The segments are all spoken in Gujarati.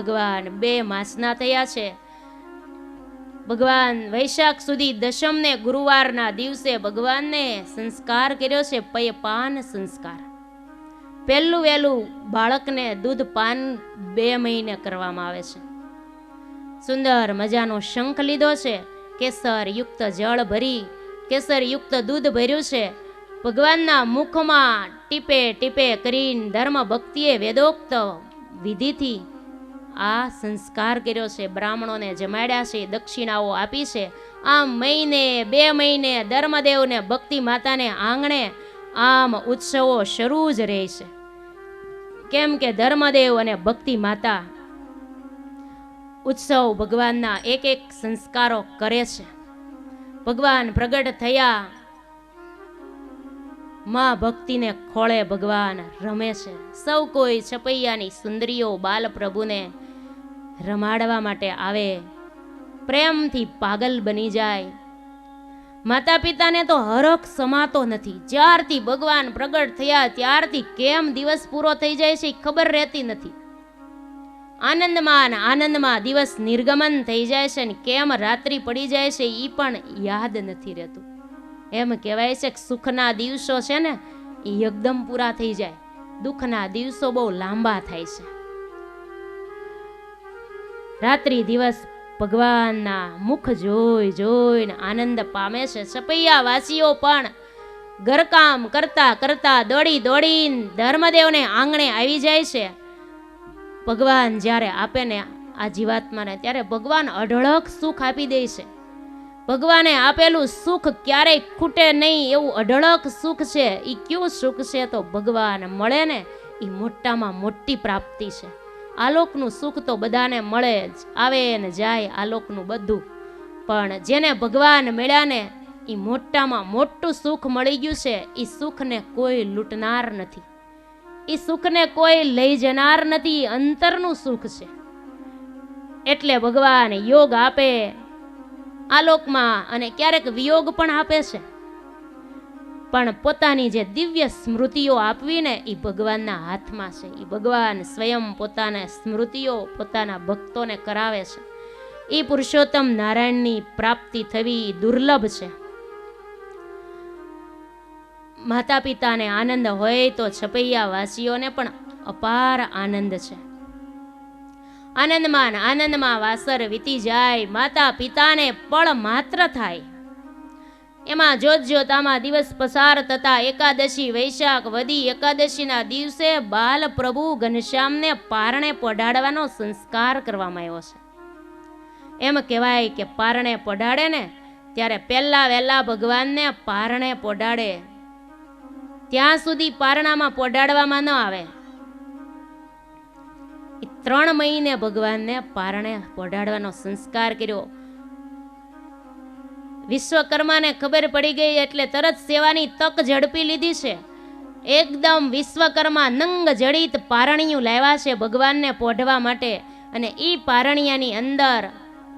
ભગવાન બે માસના થયા છે. ભગવાન વૈશાખ સુધી દશમને ગુરુવારના દિવસે ભગવાનને સંસ્કાર કર્યો છે, પય સંસ્કાર. પહેલું વહેલું બાળકને દૂધ પાન બે મહિને કરવામાં આવે છે. સુંદર મજાનો શંખ લીધો છે, કેસર યુક્ત જળ ભરી, કેસર યુક્ત દૂધ ભર્યું છે. ભગવાનના મુખમાં ટીપે ટીપે કરીને ધર્મ ભક્તિએ વેદોક્ત વિધિથી આ સંસ્કાર કર્યો છે, બ્રાહ્મણોને જમાડ્યા છે, દક્ષિણાઓ આપી છે. આમ મહિને, બે મહિને ધર્મદેવને ભક્તિ માતાને આંગણે આમ ઉત્સવો શરૂ જ રહે છે. કેમ કે ધર્મદેવ અને ભક્તિ માતા ઉત્સવ ભગવાનના એક એક સંસ્કારો કરે છે. ભગવાન પ્રગટ થયા, માં ભક્તિને ખોળે ભગવાન રમે છે. સૌ કોઈ છપૈયાની સુંદરીઓ બાલ પ્રભુને રમાડવા માટે આવે. પ્રેમથી પાગલ બની જાય. માતા પિતાને તો હરખ સમાતો નથી. જ્યારથી ભગવાન પ્રગટ થયા, ત્યારથી કેમ દિવસ પૂરો થઈ જાય છે ખબર રહેતી નથી. આનંદમાં આનંદમાં દિવસ નિર્ગમન થઈ જાય છે ને કેમ રાત્રિ પડી જાય છે એ પણ યાદ નથી રહેતું. એમ કહેવાય છે કે સુખના દિવસો છે ને એ એકદમ પૂરા થઈ જાય. દુઃખના દિવસો બહુ લાંબા થાય છે. રાત્રિ દિવસ ભગવાનના મુખ જોઈ જોઈને આનંદ પામે છે. સપૈયા વાસીઓ પણ ઘરકામ કરતા કરતા દોડી દોડીને ધર્મદેવને આંગણે આવી જાય છે. ભગવાન જ્યારે આપે ને આ જીવાત્માને ત્યારે ભગવાન અઢળક સુખ આપી દે છે. ભગવાને આપેલું સુખ ક્યારેય ખૂટે નહીં એવું અઢળક સુખ છે. એ કયું સુખ છે તો ભગવાન મળે ને એ મોટામાં મોટી પ્રાપ્તિ છે. આલોકનું સુખ તો બધાને મળે જ. આવે ને જાય આલોકનું બધું. પણ જેને ભગવાન મળ્યા ને એ મોટામાં મોટું સુખ મળી ગયું છે એ સુખને કોઈ લૂંટનાર નથી. એ સુખને કોઈ લઈ જનાર નથી અંતરનું સુખ છે. એટલે ભગવાન યોગ આપે. આલોકમાં અને ક્યારેક વિયોગ પણ આપે છે. પણ પોતાની જે દિવ્ય સ્મૃતિઓ આપવીને એ ભગવાનના હાથમાં છે. એ ભગવાન સ્વયં પોતાના સ્મૃતિઓ પોતાના ભક્તોને કરાવે છે. એ પુરુષોત્તમ નારાયણની પ્રાપ્તિ થવી દુર્લભ છે. માતા પિતાને આનંદ હોય તો છપૈયા વાસીઓને પણ અપાર આનંદ છે. આનંદમાં આનંદમાં વાસર વીતી જાય માતા પિતાને પળ માત્ર થાય. એમાં જોત જોતામાં દિવસ પસાર થતા એકાદશી, વૈશાખ વધી એકાદશીના દિવસે બાલ પ્રભુ ઘનશ્યામને પારણે પઢાડવાનો સંસ્કાર કરવામાં આવ્યો છે. એમ કહેવાય કે પારણે પઢાડે ને ત્યારે પહેલા વહેલા ભગવાનને પારણે પઢાડે. ત્યાં સુધી પારણામાં પઢાડવામાં ન આવે. ત્રણ મહિને ભગવાનને પારણે પઢાડવાનો સંસ્કાર કર્યો. વિશ્વકર્માને ખબર પડી ગઈ એટલે તરત સેવાની તક ઝડપી લીધી છે. એકદમ વિશ્વકર્મા નંગ જડિત પારણિયું લાવ્યા છે ભગવાનને પોઢવા માટે અને એ પારણિયાની અંદર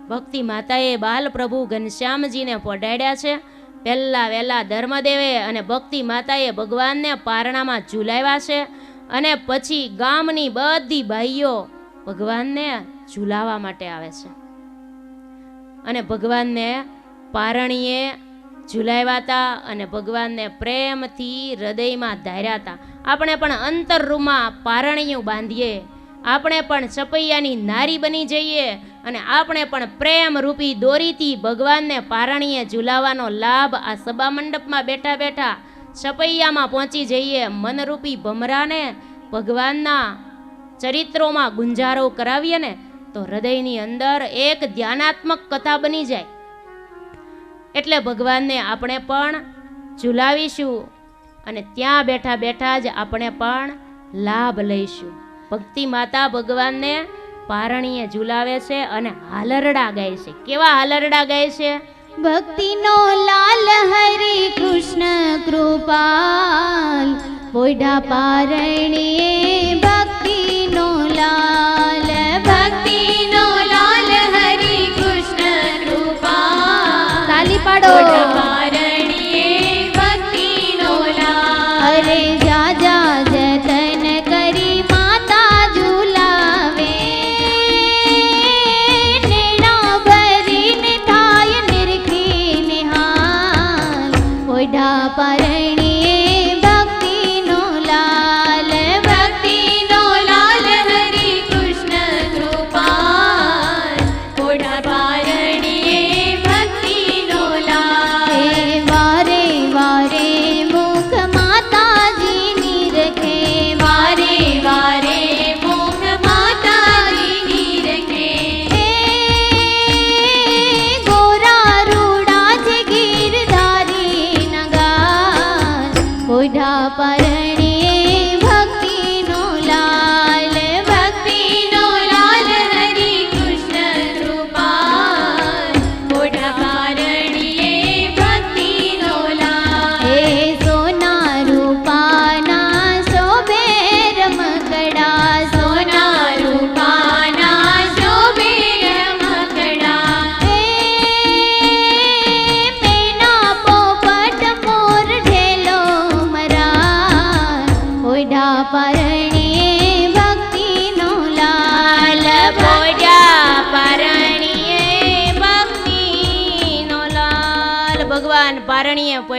ભક્તિ માતાએ બાલપ્રભુ ઘનશ્યામજીને પોઢાડ્યા છે. પહેલાં વહેલા ધર્મદેવે અને ભક્તિ માતાએ ભગવાનને પારણામાં ઝૂલાવ્યા છે અને પછી ગામની બધી બાઈઓ ભગવાનને ઝૂલાવા માટે આવે છે. અને ભગવાનને પારણીએ ઝુલાવ્યા હતા અને ભગવાનને પ્રેમથી હૃદયમાં ધાર્યા હતા આપણે પણ અંતરરૂમાં પારણીયું બાંધીએ. આપણે પણ છપૈયાની નારી બની જઈએ અને આપણે પણ પ્રેમ રૂપી દોરીથી ભગવાનને પારણીએ ઝુલાવાનો લાભ આ સભા મંડપમાં બેઠા બેઠા છપૈયામાં પહોંચી જઈએ મનરૂપી ભમરાને ભગવાનના ચરિત્રોમાં ગુંજારો કરાવીએ ને તો હૃદયની અંદર એક ધ્યાનાત્મક કથા બની જાય. એટલે ભગવાનને આપણે પણ ઝુલાવીશું અને ત્યાં બેઠા બેઠા જ આપણે પણ લાભ લઈશું. ભક્તિ માતા ભગવાનને પારણીએ ઝુલાવે છે અને હાલરડા ગાય છે. કેવા હાલરડા ગાય છે? ભક્તિનો લાલ હરે કૃષ્ણ કૃપાલ બોઢા પારણીએ ભક્તિનો લાલ पराणि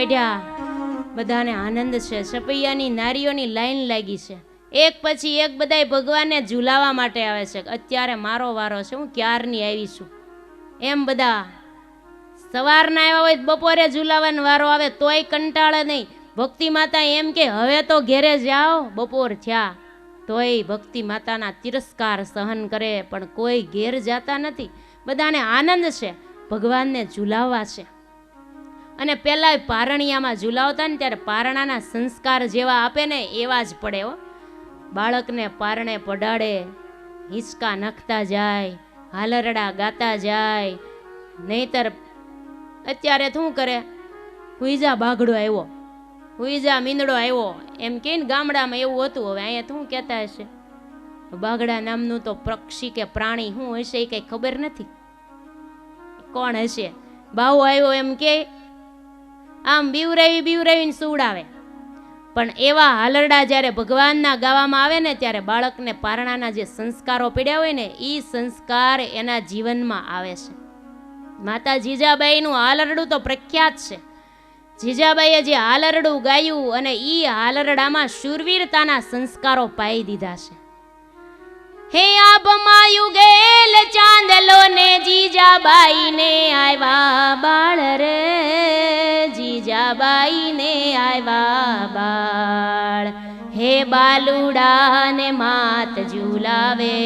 પોઢ્યા બધાને આનંદ છે. સપૈયાની નારીઓની લાઈન લાગી છે. એક પછી એક બધાય ભગવાનને ઝુલાવા માટે આવે છે અત્યારે મારો વારો છે, હું ક્યારની આવી છું? એમ બધા સવારના આવ્યા હોય બપોરે ઝુલાવાનો વારો આવે તોય કંટાળે નહીં. ભક્તિ માતા એમ કે, હવે તો ઘેરે જાઓ. બપોર થયા તોય ભક્તિ માતાના તિરસ્કાર સહન કરે, પણ કોઈ ઘેર જાતા નથી. બધાને આનંદ છે. ભગવાનને ઝુલાવવા છે. અને પહેલાં પારણિયામાં ઝૂલાવતા ને ત્યારે પારણાના સંસ્કાર જેવા આપે ને એવા જ પડે હો. બાળકને પારણે પડાડે હિંચકા નાખતા જાય, હાલરડા ગાતા જાય. નહીતર અત્યારે શું કરે? હુઈજા બાગડો આવ્યો, હુઈજા મીંદડો આવ્યો. એમ કે ને ગામડામાં એવું હતું, હવે અહીંયા શું કહેતા હશે? બાગડા નામનું તો પક્ષી કે પ્રાણી શું હશે એ કંઈ ખબર નથી. કોણ હશે? બાવો આવ્યો એમ કે આમ બીવરાવી બીવરાવીને સુવડાવે. પણ એવા હાલરડા જ્યારે ભગવાનના ગાવામાં આવે ને ત્યારે બાળકને પારણાના જે સંસ્કારો પીડ્યા હોય ને એ સંસ્કાર એના જીવનમાં આવે છે. માતા જીજાબાઈનું હાલરડું તો પ્રખ્યાત છે. જીજાબાઈએ જે હાલરડું ગાયું અને એ હાલરડામાં શૂરવીરતાના સંસ્કારો પાઈ દીધા છે. હે આબમાં યુગેલ ચાંદલો ને જીજાબાઈ ને આવ્યા બાળ રે. જીજાબાઈ ને આવ્યા બાળ. હે બાલુડા ને માત ઝુલાવે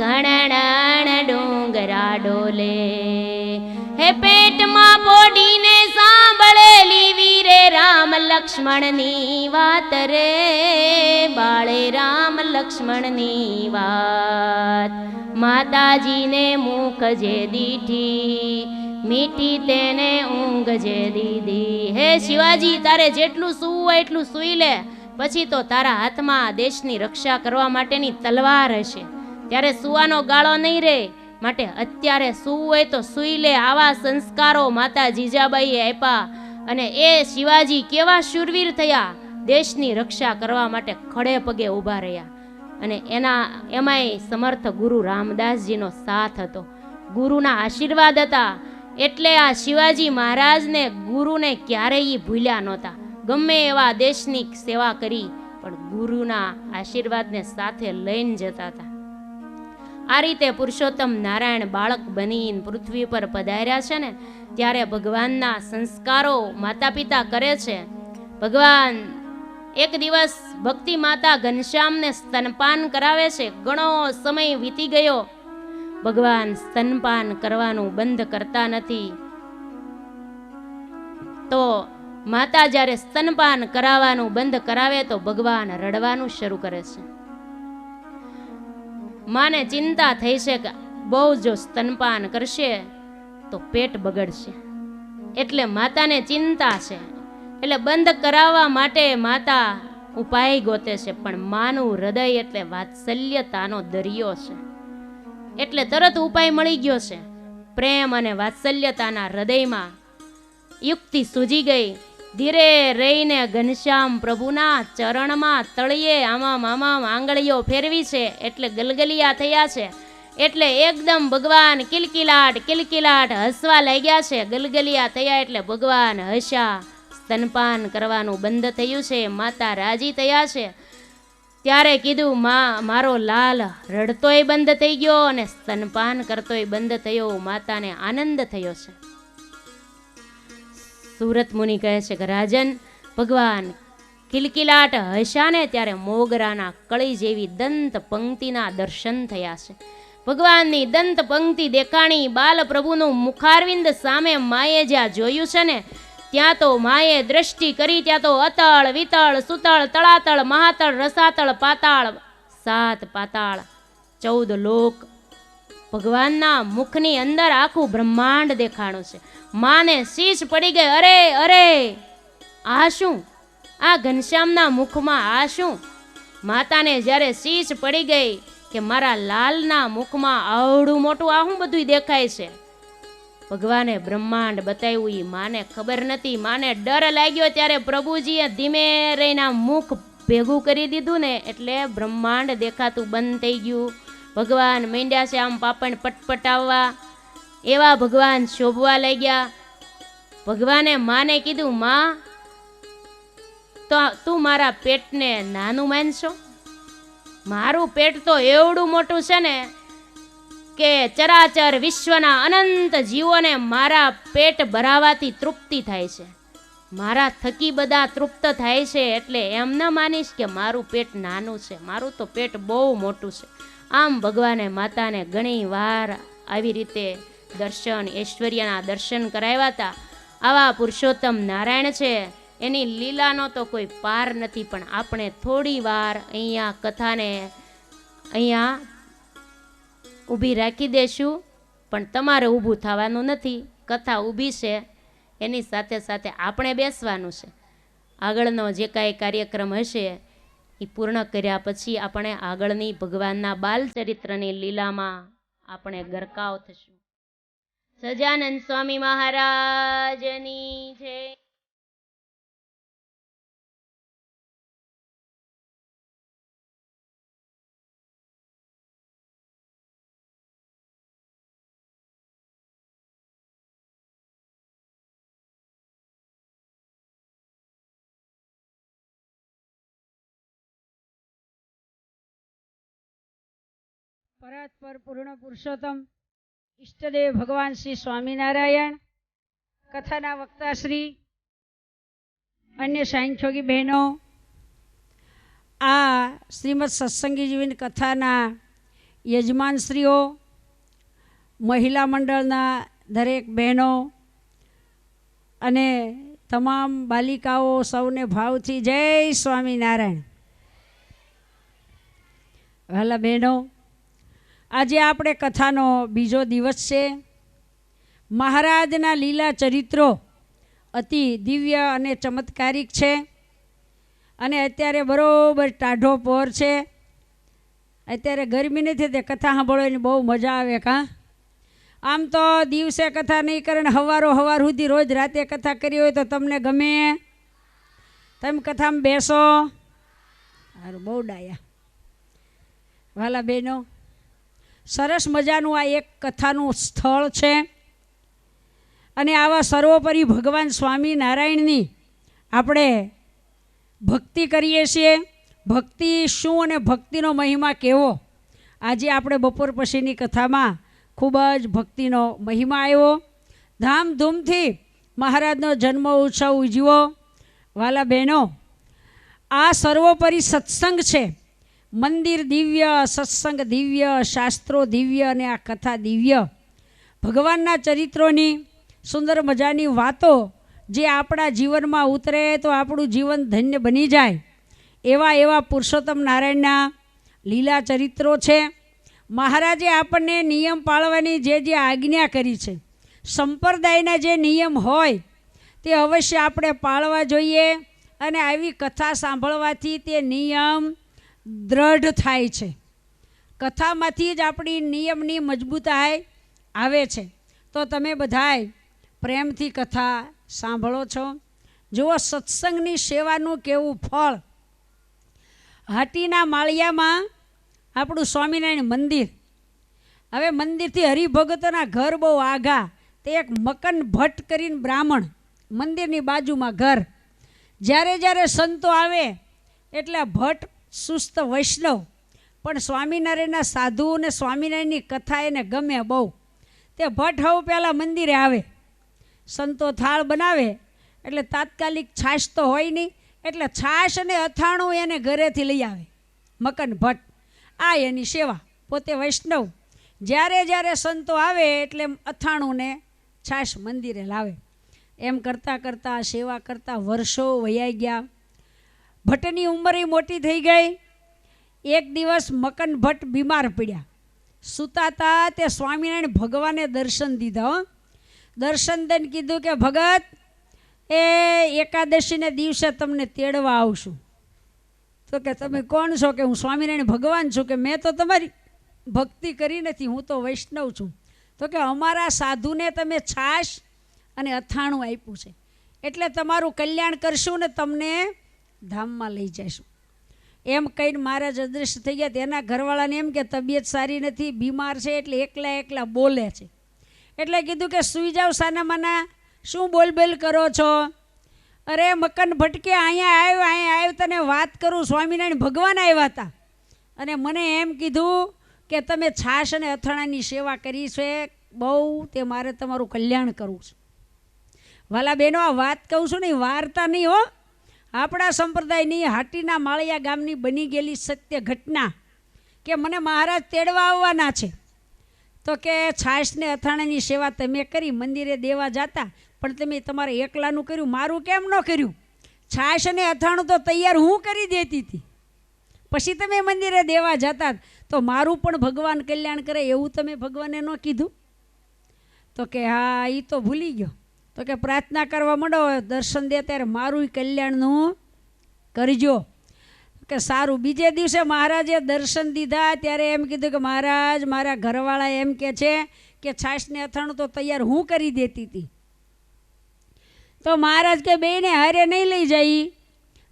કણણ ડુંગરા ડોલે. હે પેટમાં પોડીને સાંભળેલી વીરે રામ લક્ષ્મણની વાત રે બાળે રામ લક્ષ્મણની વાત માતાજીને મુખ જે દીઠી મીઠી તેને ઊંઘ જે દીધી હે શિવાજી તારે જેટલું સૂવું હોય એટલું સૂઈ લે. પછી તો તારા હાથમાં દેશની રક્ષા કરવા માટેની તલવાર હશે. ત્યારે સુવાનો ગાળો નહીં રહે માટે અત્યારે સૂવું હોય તો સૂઈ લે. આવા સંસ્કારો માતા જીજાબાઈએ આપ્યા. અને એ શિવાજી કેવા શૂરવીર થયા? દેશની રક્ષા કરવા માટે ખડે પગે ઊભા રહ્યા. અને એના, એમાંય સમર્થ ગુરુ રામદાસજીનો સાથ હતો. ગુરુના આશીર્વાદ હતા. એટલે આ શિવાજી મહારાજને ગુરુને ક્યારેય ભૂલ્યા નહોતા. ગમે એવા દેશની સેવા કરી, પણ ગુરુના આશીર્વાદને સાથે લઈને જતા હતા. આ રીતે પુરુષોત્તમ નારાયણ બાળક બનીને પૃથ્વી પર પધાર્યા છે ને, ત્યારે ભગવાનના સંસ્કારો માતા પિતા કરે છે. ભગવાન એક દિવસ ભક્તિ માતા ઘનશ્યામને સ્તનપાન કરાવે છે. ઘણો સમય વીતી ગયો. ભગવાન સ્તનપાન કરવાનું બંધ કરતા નથી. તો માતા જ્યારે સ્તનપાન કરાવવાનું બંધ કરાવે તો ભગવાન રડવાનું શરૂ કરે છે. માને ચિંતા થઈ છે કે બહુ જો સ્તનપાન કરશે તો પેટ બગડશે. એટલે માતાને ચિંતા છે. એટલે બંધ કરાવવા માટે માતા ઉપાય ગોતે છે, પણ માનું હૃદય એટલે વાત્સલ્યતાનો દરિયો છે. એટલે તરત ઉપાય મળી ગયો છે. પ્રેમ અને વાત્સલ્યતાના હૃદયમાં યુક્તિ સૂજી ગઈ. ધીરે રહીને ઘનશ્યામ પ્રભુના ચરણમાં તળિયે આમાં આમામ આંગળીઓ ફેરવી છે, એટલે ગલગલિયા થયા છે. એટલે એકદમ ભગવાન કિલકિલાટ કિલકિલાટ હસવા લાગ્યા છે, ગલગલિયા થયા એટલે ભગવાન હસ્યા. સ્તનપાન કરવાનું બંધ થયું છે, માતા રાજી થયા છે. ત્યારે કીધું, માં, મારો લાલ રડતોય બંધ થઈ ગયો અને સ્તનપાન કરતોય બંધ થયો, માતાને આનંદ થયો છે. સુરત મુનિ કહે છે કે, રાજન, ભગવાન કિલકિલાટ હશાને ત્યારે મોગરાના કળી જેવી દંત પંક્તિના દર્શન થયા છે. ભગવાનની દંત પંક્તિ દેખાણી બાલ પ્રભુનું મુખારવિંદ સામે માએ જ્યાં જોયું છે ને, ત્યાં તો માએ દ્રષ્ટિ કરી, ત્યાં તો અતળ, વિતળ, સુતળ, તળાતળ, મહાતળ, રસાતળ, પાતાળ, સાત પાતાળ, ચૌદ લોક ભગવાનના મુખની અંદર આખું બ્રહ્માંડ દેખાણું છે. માને શીશ પડી ગઈ, અરે અરે, આ શું? આ ઘનશ્યામના મુખમાં આ શું? માતાને જ્યારે શીશ પડી ગઈ કે મારા લાલના મુખમાં આવડું મોટું આ શું બધું દેખાય છે. ભગવાને બ્રહ્માંડ બતાવ્યું એ માને ખબર નથી. માને ડર લાગ્યો ત્યારે પ્રભુજીએ ધીમે રહીના મુખ ભેગું કરી દીધું ને એટલે બ્રહ્માંડ દેખાતું બંધ થઈ ગયું. ભગવાન મીંડ્યા છે આમ પાપણ પટપટાવવા. એવા ભગવાન શોભવા લાગ્યા. ભગવાને માને કીધું, માં, તો તું મારા પેટને નાનું માનશો? મારું પેટ તો એવડું મોટું છે ને કે ચરાચર વિશ્વના અનંત જીવોને મારા પેટ ભરાવાથી તૃપ્તિ થાય છે. મારા થકી બધા તૃપ્ત થાય છે એટલે એમ ન માનીશ કે મારું પેટ નાનું છે. મારું તો પેટ બહુ મોટું છે. આમ ભગવાને માતાને ઘણી વાર આવી રીતે દર્શન, ઐશ્વર્યના દર્શન કરાવ્યા હતા. આવા પુરુષોત્તમ નારાયણ છે. એની લીલાનો તો કોઈ પાર નથી, પણ આપણે થોડી વાર અહીંયા કથાને અહીંયા ઊભી રાખી દેશું. પણ તમારે ઊભું થવાનું નથી. કથા ઊભી છે. એની સાથે સાથે આપણે બેસવાનું છે. આગળનો જે કાંઈ કાર્યક્રમ હશે એ પૂર્ણ કર્યા પછી આપણે આગળની ભગવાનના બાલ ચરિત્રની લીલામાં આપણે ગરકાવ થશું. સજાનંદ સ્વામી મહારાજની જય. પરાત્પર પૂર્ણ પુરુષોત્તમ. ઈષ્ટદેવ ભગવાન શ્રી સ્વામિનારાયણ, કથાના વક્તા શ્રી, અન્ય સાંખ્યોગી બહેનો. આ શ્રીમદ સત્સંગીજીવીન કથાના યજમાનશ્રીઓ, મહિલા મંડળના દરેક બહેનો અને તમામ બાલિકાઓ સૌને ભાવથી જય સ્વામિનારાયણ. વહાલા બહેનો આજે આપણે કથાનો બીજો દિવસ છે. મહારાજના લીલા ચરિત્રો અતિ દિવ્ય અને ચમત્કારિક છે. અને અત્યારે બરાબર ટાઢો પોર છે. અત્યારે ગરમી નથી તે કથા સાંભળવાની બહુ મજા આવે કાં આમ તો દિવસે કથા નહીં કરે ને હવારો હવાર સુધી રોજ રાતે કથા કરી હોય તો તમને ગમે? તમે કથામાં બેસો? સારું બહુ ડાયા. વાલા બહેનો સરસ મજાનું આ એક કથાનું સ્થળ છે. અને આવા સર્વોપરી ભગવાન સ્વામિનારાયણની આપણે ભક્તિ કરીએ છીએ. ભક્તિ શું અને ભક્તિનો મહિમા કેવો? આજે આપણે બપોર પછીની કથામાં ખૂબ જ ભક્તિનો મહિમા આવ્યો. ધામધૂમથી મહારાજનો જન્મ ઉત્સવ ઉજવ્યો. વાલા બહેનો, આ સર્વોપરી સત્સંગ છે. મંદિર દિવ્ય, સત્સંગ દિવ્ય, શાસ્ત્રો દિવ્ય અને આ કથા દિવ્ય. ભગવાનના ચરિત્રોની સુંદર મજાની વાતો જે આપણા જીવનમાં ઉતરે તો આપણું જીવન ધન્ય બની જાય. એવા એવા પુરુષોત્તમ નારાયણના લીલા ચરિત્રો છે. મહારાજે આપણને નિયમ પાળવાની જે જે આજ્ઞા કરી છે, સંપ્રદાયના જે નિયમ હોય, તે અવશ્ય આપણે પાળવા જોઈએ અને આવી કથા સાંભળવાથી તે નિયમ દ્રઢ થાય છે. કથામાંથી જ આપણી નિયમની મજબૂતાઈ આવે છે. તો તમે બધાય પ્રેમથી કથા સાંભળો છો. જુઓ સત્સંગની સેવાનું કેવું ફળ. હાટીના માળિયામાં આપણું સ્વામિનારાયણ મંદિર. હવે મંદિરથી હરિભગતોના ઘર બહુ આઘા. તે એક મકન ભટ્ટ કરીને બ્રાહ્મણ મંદિરની બાજુમાં ઘર. જ્યારે જ્યારે સંતો આવે, એટલે ભટ્ટ સુસ્ત વૈષ્ણવ. પણ સ્વામિનારાયણના સાધુ અને સ્વામિનારાયણની કથા એને ગમે બહુ. તે ભટ્ટ હવે પહેલાં મંદિરે આવે. સંતો થાળ બનાવે. એટલે તાત્કાલિક છાશ તો હોય નહીં. એટલે છાશ અને અથાણું એને ઘરેથી લઈ આવે. મકન ભટ્ટ. આ એની સેવા. પોતે વૈષ્ણવ. જ્યારે જ્યારે સંતો આવે એટલે અથાણું ને છાશ મંદિરે લાવે. એમ કરતાં કરતાં, સેવા કરતાં વર્ષો વયાઈ ગયા. ભટ્ટની ઉંમર મોટી થઈ ગઈ. એક દિવસ મકન ભટ્ટ બીમાર પડ્યા. સુતાતા તે સ્વામિનારાયણ ભગવાને દર્શન દીધા દર્શન દઈને કીધું કે, ભગત, એ એકાદશીને દિવસે તમને તેડવા આવશું. તો કે, તમે કોણ છો કે હું સ્વામિનારાયણ ભગવાન છું કે મેં તો તમારી ભક્તિ કરી નથી, હું તો વૈષ્ણવ છું. તો કે, અમારા સાધુને તમે છાશ અને અથાણું આપ્યું છે. એટલે તમારું કલ્યાણ કરશું ને તમને ધામમાં લઈ જઈશું. એમ કહીને મહારાજ અદૃશ્ય થઈ ગયા. તેના ઘરવાળાને એમ કે, તબિયત સારી નથી, બીમાર છે એટલે એકલા એકલા બોલે છે. એટલે કીધું કે, સુઈ જાઓ સાનામાના. શું બોલબેલ કરો છો? અરે, મકન ભટકે અહીંયા આવ્યો અહીંયા આવ્યો, તને વાત કરું. સ્વામિનારાયણ ભગવાન આવ્યા હતા. અને મને એમ કીધું કે, તમે છાશ અને અથાણાની સેવા કરી છે. બહુ તે મારે તમારું કલ્યાણ કરવું છે. વાલા બહેનો આ વાત કહું છું ને વાર્તા નહીં હો. આપણા સંપ્રદાયની હાટીના માળિયા ગામની બની ગયેલી સત્ય ઘટના કે મને મહારાજ તેડવા આવવાના છે. તો કે છાશને અથાણાની સેવા તમે કરી, મંદિરે દેવા જતા, પણ તમે તમારે એકલાનું કર્યું, મારું કેમ ન કર્યું? છાશ અને અથાણું તો તૈયાર હું કરી દેતી હતી. પછી તમે મંદિરે દેવા જતા, તો મારું પણ ભગવાન કલ્યાણ કરે એવું તમે ભગવાને ન કીધું? તો કે હા એ તો ભૂલી ગયો. તો કે પ્રાર્થના કરવા માંડો, દર્શન દે ત્યારે મારું કલ્યાણનું કરજો. કે સારું, બીજે દિવસે મહારાજે દર્શન દીધા, ત્યારે એમ કીધું કે મહારાજ, મારા ઘરવાળા એમ કે છે કે છાશને અથાણું તો તૈયાર હું કરી દેતી હતી તો મહારાજ કે બેને હારે નહીં લઈ જઈ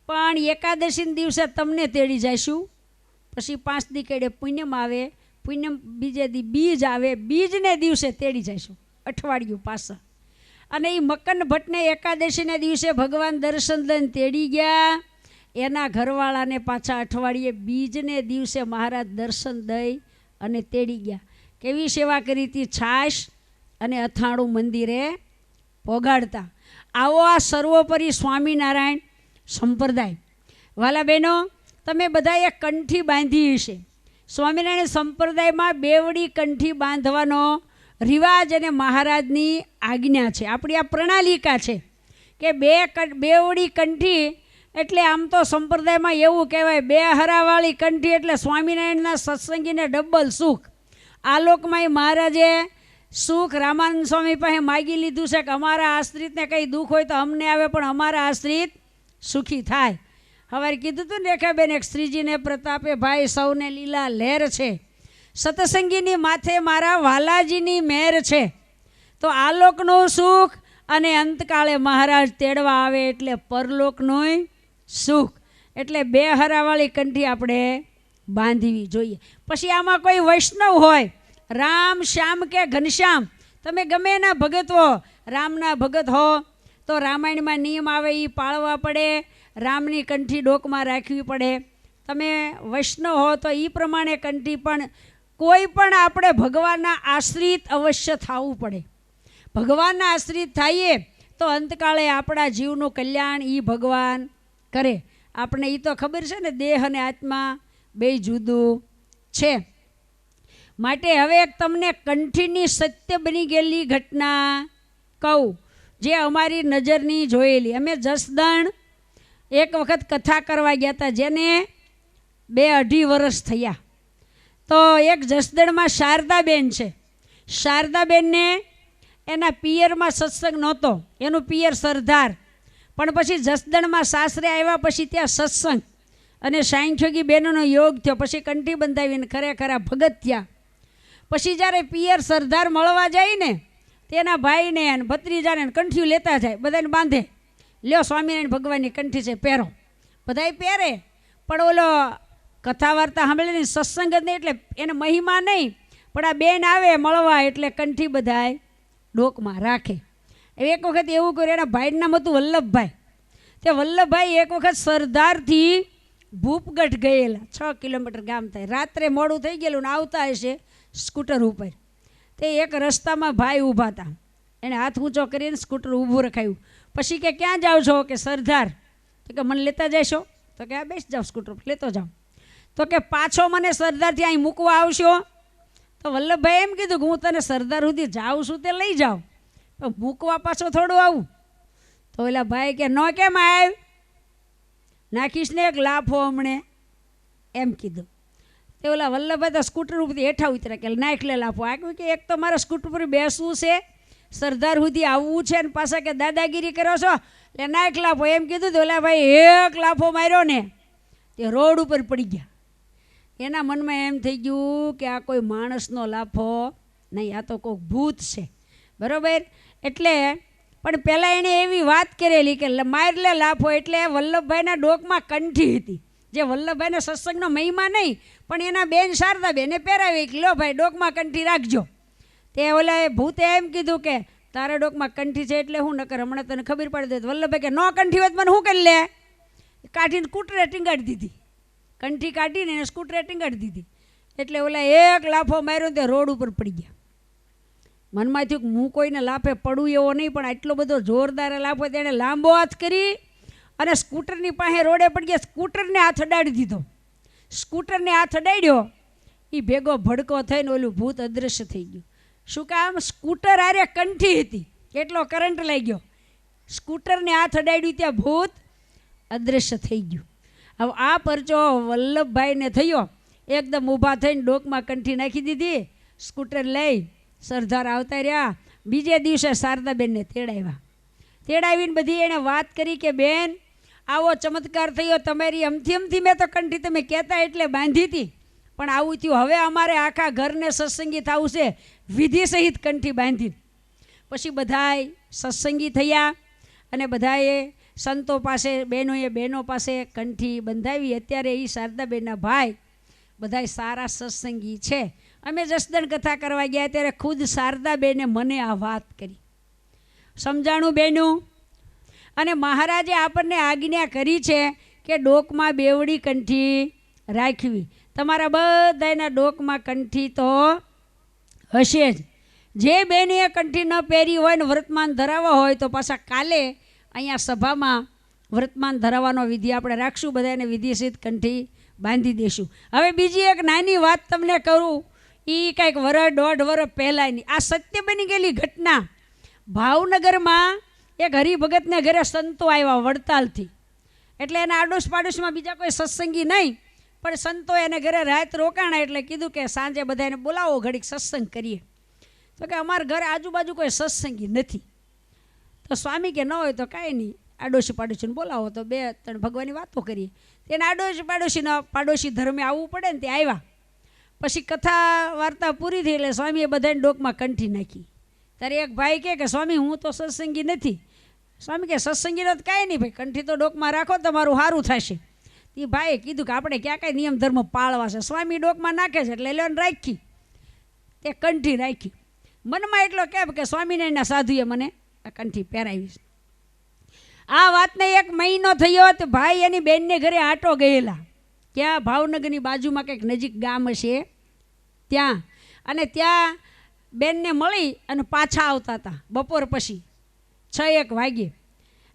પણ એકાદશીના દિવસે તમને તેડી જઈશું. પછી પાંચ દી કેડે પુણ્યમ આવે, પુણ્યમ બીજે દી બીજ આવે, બીજને દિવસે તેડી જઈશું. અઠવાડિયું પાછા. અને એ મકન ભટ્ટને એકાદશીના દિવસે ભગવાન દર્શન દઈને તેડી ગયા. એના ઘરવાળાને પાછા અઠવાડિયે બીજને દિવસે મહારાજ દર્શન દઈ અને તેડી ગયા. કેવી સેવા કરી હતી? છાશ અને અથાણું મંદિરે પોગાડતા. આવો આ સર્વોપરી સ્વામિનારાયણ સંપ્રદાય. વાલા બહેનો, તમે બધાએ કંઠી બાંધી હશે. સ્વામિનારાયણ સંપ્રદાયમાં બેવડી કંઠી બાંધવાનો રિવાજ અને મહારાજની આજ્ઞા છે. આપણી આ પ્રણાલિકા છે કે બે બેવડી કંઠી એટલે આમ તો સંપ્રદાયમાં એવું કહેવાય, બે હરાવાળી કંઠી એટલે સ્વામિનારાયણના સત્સંગીને ડબલ સુખ. આ મહારાજે સુખ રામાનંદ સ્વામી પાસે માગી લીધું છે કે અમારા આશ્રિતને કંઈ દુઃખ હોય તો અમને આવે, પણ અમારા આશ્રિત સુખી થાય. હવે કીધું હતું ને રેખાબેન, એક શ્રીજીને પ્રતાપે, ભાઈ સૌને લીલા લહેર છે. સતસંગીની માથે મારા વાલાજીની મેર છે. તો આલોકનું સુખ અને અંતકાળે મહારાજ તેડવા આવે એટલે પરલોકનું સુખ. એટલે બે હરાવાળી કંઠી આપણે બાંધવી જોઈએ. પછી આમાં કોઈ વૈષ્ણવ હોય, રામ શ્યામ કે ઘનશ્યામ, તમે ગમે એના ભગત હો, રામના ભગત હો, તો રામાયણમાં નિયમ આવે એ પાળવા પડે, રામની કંઠી ડોકમાં રાખવી પડે. તમે વૈષ્ણવ હો તો એ પ્રમાણે કંઠી પણ કોઈ પણ આપણે ભગવાનના આશ્રિત અવશ્ય થવું પડે. ભગવાનના આશ્રિત થઈએ તો અંતકાળે આપણા જીવનું કલ્યાણ એ ભગવાન કરે. આપણે એ તો ખબર છે ને, દેહ અને આત્મા બે જુદું છે. માટે હવે તમને કંઠીની સત્ય બની ગયેલી ઘટના કહું, જે અમારી નજરની જોયેલી. અમે જસદણ એક વખત કથા કરવા ગયા હતા, જેને બે અઢી વર્ષ થયા. તો એક જસદણમાં શારદાબેન છે. શારદાબેનને એના પિયરમાં સત્સંગ નહોતો. એનું પિયર સરદાર. પણ પછી જસદણમાં સાસરે આવ્યા પછી ત્યાં સત્સંગ. અને સાંખ્યોગી બહેનોનો યોગ થયો. પછી કંઠી બંધાવીને ખરેખરા ભગત થયા. પછી જ્યારે પિયર સરદાર મળવા જાય ને, તેના ભાઈને અને ભત્રીજાને ને કંઠીઓ લેતા જાય. બધાને બાંધે. લ્યો સ્વામિનારાયણ ભગવાનની કંઠી છે, પહેરો. બધાય પહેરે. પણ ઓલો કથા વાર્તા સાંભળે ને સત્સંગ જ નહીં એટલે એને મહિમા નહીં, પણ આ બેન આવે મળવા એટલે કંઠી બધાય ડોકમાં રાખે. એક વખત એવું કર્યું, એના ભાઈનું નામ હતું વલ્લભભાઈ. તે વલ્લભભાઈ એક વખત સરદારથી ભૂપગઢ ગયેલા, છ કિલોમીટર ગામ થાય. રાત્રે મોડું થઈ ગયેલું ને આવતા હશે સ્કૂટર ઉપર. તે એક રસ્તામાં ભાઈ ઊભા હતા. એણે હાથ ઊંચો કરીને સ્કૂટર ઊભું રખાયું. પછી કે, ક્યાં જાઓ છો? કે, સરદાર. તો કે, મને લેતા જશો? તો કે આ બેસ જાઓ સ્કૂટર લેતો જાઓ તો કે પાછો મને સરદારથી અહીં મૂકવા આવશો? તો વલ્લભભાઈ એમ કીધું કે હું તને સરદાર સુધી જાઉં છું તે લઈ જાઉં. પણ મૂકવા પાછો થોડું આવું. તો ઓલા ભાઈ કે, ન, કેમ આવ નાખીશ ને એક લાફો હમણે. એમ કીધું. તે ઓલા વલ્લભભાઈ તો સ્કૂટર ઉપરથી હેઠા ઉતર્યા કે, નાખ લે લાફો. આપ્યું કે, એક તો મારા સ્કૂટર પર બેસવું છે, સરદાર સુધી આવવું છે ને પાછા કે દાદાગીરી કરો છો? એટલે નાખ લાફો. એમ કીધું તો ઓલા ભાઈ એક લાફો માર્યો ને, તે રોડ ઉપર પડી ગયા. એના મનમાં એમ થઈ ગયું કે આ કોઈ માણસનો લાફો નહીં, આ તો કોઈક ભૂત છે. બરોબર? એટલે પણ પહેલાં એણે એવી વાત કરેલી કે મારલે માર લાફો એટલે વલ્લભભાઈના ડોકમાં કંઠી હતી. જે વલ્લભભાઈના સત્સંગનો મહિમા નહીં, પણ એના બેન શારદા બેને પહેરાવી કે લો ભાઈ, ડોકમાં કંઠી રાખજો. તે ઓલા ભૂતે એમ કીધું કે તારા ડોકમાં કંઠી છે એટલે હું નકર હમણાં તને ખબર પડી દે વલ્લભભાઈ કે, નો કંઠી હોય તો મને શું કરી લે? કાઢીને કૂટરે ટીંગાડી દીધી. કંઠી કાઢીને એને સ્કૂટરે ટીંગાડી દીધી. એટલે ઓલા એક લાફો માર્યો ને તે રોડ ઉપર પડી ગયા. મનમાં થયું કે હું કોઈને લાફે પડું એવો નહીં, પણ આટલો બધો જોરદાર લાફો તેણે લાંબો હાથ કરી અને સ્કૂટરની પાસે રોડે પડી ગયા. સ્કૂટરને હાથ અડાડી દીધો. સ્કૂટરને હાથ અડાડ્યો. એ ભેગો ભડકો થઈને ઓલું ભૂત અદૃશ્ય થઈ ગયું. શું કામ? સ્કૂટર આરે કંઠી હતી. કેટલો કરંટ લાગ્યો? સ્કૂટરને હાથ અડાડ્યું ત્યાં ભૂત અદૃશ્ય થઈ ગયું. હવે આ પરચો વલ્લભભાઈને થયો. એકદમ ઊભા થઈને ડોકમાં કંઠી નાખી દીધી. સ્કૂટર લઈ સરદાર આવતા રહ્યા. બીજે દિવસે શારદાબેનને તેડાવ્યા. તેડાવીને બધી એણે વાત કરી કે, બેન, આવો ચમત્કાર થયો. તમારી અમથી અમથી મેં તો કંઠી તમે કહેતા એટલે બાંધી હતી. પણ આવું થયું. હવે અમારે આખા ઘરને સત્સંગી થવું છે. વિધિ સહિત કંઠી બાંધી પછી બધાએ સત્સંગી થયા અને બધાએ સંતો પાસે, બહેનોએ બહેનો પાસે કંઠી બંધાવી. અત્યારે એ શારદાબેનના ભાઈ બધાય સારા સત્સંગી છે. અમે જસદણ કથા કરવા ગયા ત્યારે ખુદ શારદાબેને મને આ વાત કરી. સમજાણું બેનું અને મહારાજે આપણને આજ્ઞા કરી છે કે ડોકમાં બેવડી કંઠી રાખવી. તમારા બધાના ડોકમાં કંઠી તો હશે જ. જે બેને કંઠી ન પહેરી હોય ને વર્તમાન ધરાવવા હોય તો પાછા કાલે અહીંયા સભામાં વર્તમાન ધરાવવાનો વિધિ આપણે રાખશું બધાને વિધિસિત કંઠી બાંધી દઈશું હવે બીજી એક નાની વાત તમને કરું એ કંઈક વરસ દોઢ વરસ પહેલાંની. આ સત્ય બની ગયેલી ઘટના ભાવનગરમાં એક હરિભગતને ઘરે સંતો આવ્યા વડતાલથી. એટલે એના આડોશ પાડોશમાં બીજા કોઈ સત્સંગી નહીં, પણ સંતો એને ઘરે રાત રોકાણા એટલે કીધું કે સાંજે બધાને બોલાવો, ઘડીક સત્સંગ કરીએ. તો કે અમારા ઘરે આજુબાજુ કોઈ સત્સંગી નથી. તો સ્વામી કે ન હોય તો કાંઈ નહીં. આડોશી પાડોશીને બોલાવો. તો બે, ત્રણ ભગવાનની વાતો કરીએ. તેને આડોશી પાડોશીના પાડોશી ધર્મે આવવું પડે ને તે આવ્યા. પછી કથા, વાર્તા પૂરી થઈ એટલે સ્વામીએ બધાને ડોકમાં કંઠી નાખી. ત્યારે એક ભાઈ કહે કે, સ્વામી, હું તો સત્સંગી નથી. સ્વામી કે સત્સંગી તો કાંઈ નહીં, ભાઈ. કંઠી તો ડોકમાં રાખો, તમારું સારું થશે. એ ભાઈએ કીધું કે, આપણે ક્યાં કાંઈ નિયમ ધર્મ પાળવા છે. સ્વામી ડોકમાં નાખે છે એટલે લેવાનું રાખી. તે કંઠી રાખી. મનમાં એટલો કેમ કે સ્વામિનારાયણના સાધુએ મને કંઠી પહેરાવીશ આ વાતને એક મહિનો થયો તો ભાઈ એની બેનને ઘરે આટો ગયેલા. ક્યાં ભાવનગરની બાજુમાં કંઈક નજીક ગામ હશે. ત્યાં. અને ત્યાં બેનને મળી અને પાછા આવતા હતા, બપોર પછી, છ એક વાગ્યે.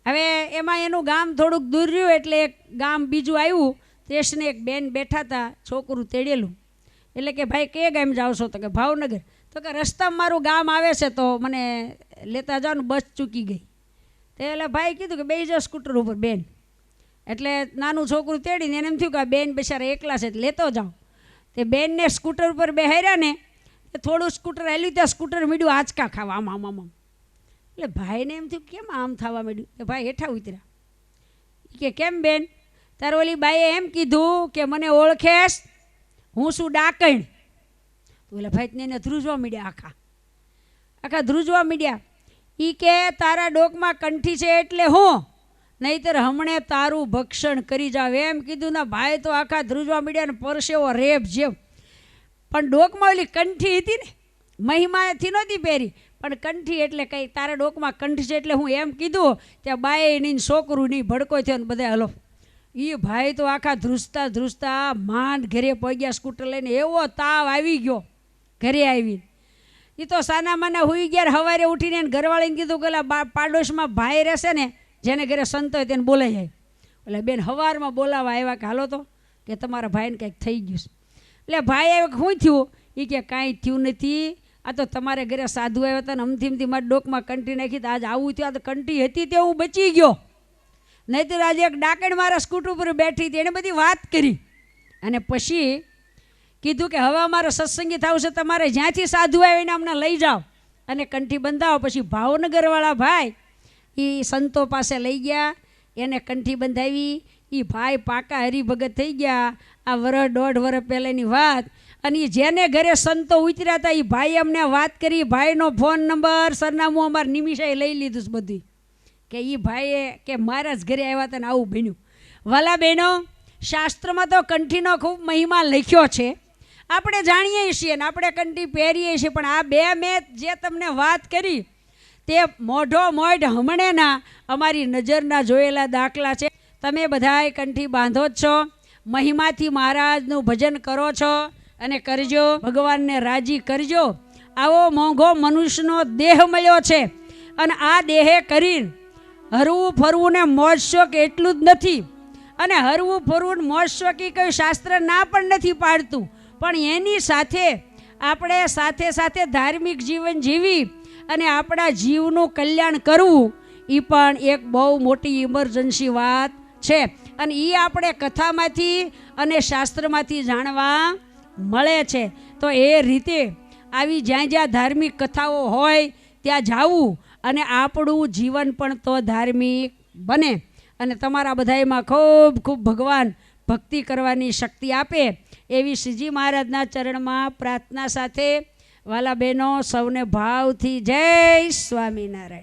હવે એમાં એનું ગામ થોડુંક દૂર રહ્યું એટલે એક ગામ બીજું આવ્યું. તેસને એક બેન બેઠા હતા, છોકરું તેડેલું. એટલે કે, ભાઈ, કે ગામ જાઓ છો? તો કે, ભાવનગર. તો કે રસ્તામાં મારું ગામ આવે છે તો મને લેતા જાઓ બસ ચૂકી ગઈ. તે એટલે ભાઈ કીધું કે બે જાઓ સ્કૂટર ઉપર, બેન. એટલે નાનું છોકરું તેડીને એને એમ થયું કે આ બેન બિચારા એકલા છે લેતો જાઓ. તે બેનને સ્કૂટર ઉપર બેહાર્યા ને થોડું સ્કૂટર હાલ્યું ત્યાં સ્કૂટર મીડ્યું આંચકા ખાવા, આમ આમ આમ એટલે ભાઈને એમ થયું કેમ આમ થવા માંડ્યું? કે ભાઈ હેઠા ઉતર્યા. કે કેમ બેન? તાર ઓલી બાઈએ એમ કીધું કે મને ઓળખેશ, હું શું ડાકણ. તો એટલે ભાઈ એને ધ્રુજવા મીડ્યા આખા. આખા ધ્રુજવા મીડ્યા. એ કે, તારા ડોકમાં કંઠી છે એટલે હું નહીતર હમણે તારું ભક્ષણ કરી જાવ. એમ કીધું, ના, ભાઈ તો આખા ધ્રુજવા મીડ્યા ને પરસેવો રેપ જેમ પણ ડોકમાં ઓલી કંઠી હતી ને મહિમાથી નહોતી પહેરી. પણ કંઠી એટલે કંઈ, તારા ડોકમાં કંઠી છે એટલે હું એમ કીધું, ત્યાં બાએ નહીં છોકરું નહીં, ભડકો થયો ને બધા હલો. એ ભાઈ તો આખા ધ્રુજતા ધ્રુજતા માંડ ઘરે પગ્યા સ્કૂટર લઈને એવો તાવ આવી ગયો. ઘરે આવી. એ તો સાના માના હુઈ ગયા સવારે ઉઠીને ઘરવાળીને કીધું કે પાડોશમાં ભાઈ રહેશે ને, જેને ઘરે સંત હોય તેને બોલાઈ જાય એટલે બેન સવારમાં બોલાવા આવ્યા કે, હાલો તો, કે તમારા ભાઈને કંઈક થઈ ગયું છે. એટલે ભાઈ આવ્યો શું થયું? એ કે, કાંઈ થયું નથી. આ તો તમારે ઘરે સાધુ આવ્યા હતા ને અમથી અમથી મારા ડોકમાં કંટી નાખી તો આજ આવું થયું. આ તો કંટી હતી તે હું બચી ગયો. નહીંતર આજે એક ડાકણ મારા સ્કૂટર ઉપર બેઠી હતી, એને બધી વાત કરી. અને પછી કીધું કે હવે અમારે સત્સંગી થવું છે, તમારે જ્યાંથી સાધુ આવે એને અમને લઈ જાઓ. અને કંઠી બંધાવો, પછી ભાવનગરવાળા ભાઈ એ સંતો પાસે લઈ ગયા, એને કંઠી બંધાવી એ ભાઈ પાકા હરિભગત થઈ ગયા, આ વરસ દોઢ વરસ પહેલાંની વાત. અને એ જેને ઘરે સંતો ઉતર્યા હતા એ ભાઈ અમને વાત કરી, ભાઈનો ફોન નંબર, સરનામું અમારે નિમિષાએ લઈ લીધું છે બધું કે એ ભાઈએ કે મારા જ ઘરે આવ્યા હતા ને આવું બન્યું. વાલા બહેનો, શાસ્ત્રમાં તો કંઠીનો ખૂબ મહિમા લખ્યો છે. આપણે જાણીએ છીએ ને, આપણે કંઠી પહેરીએ છીએ, પણ આ બે મેં જે તમને વાત કરી, તે મોઢો મોઢ હમણેના અમારી નજરના જોયેલા દાખલા છે. તમે બધાય કંઠી બાંધો જ છો, મહિમાથી મહારાજનું ભજન કરો છો અને કરજો, ભગવાનને રાજી કરજો. આવો મોંઘો મનુષ્યનો દેહ મળ્યો છે અને આ દેહે કરીને હરવું ફરવું ને મોજ શોખ એટલું જ નથી. અને હરવું ફરવું મોજ શોખી કયું શાસ્ત્ર ના પણ નથી પાડતું. પણ એની સાથે આપણે સાથે સાથે ધાર્મિક જીવન જીવી અને આપણા જીવનું કલ્યાણ કરવું એ પણ એક બહુ મોટી ઇમરજન્સી વાત છે. અને એ આપણે કથામાંથી અને શાસ્ત્રમાંથી જાણવા મળે છે. તો એ રીતે આવી જ્યાં જ્યાં ધાર્મિક કથાઓ હોય, ત્યાં જાવું અને આપણું જીવન પણ તો ધાર્મિક બને. અને તમારા બધામાં ખૂબ ખૂબ ભગવાન ભક્તિ કરવાની શક્તિ આપે. એવી શ્રીજી મહારાજના ચરણમાં પ્રાર્થના સાથે વાલા બહેનો સૌને ભાવથી જય સ્વામિનારાયણ.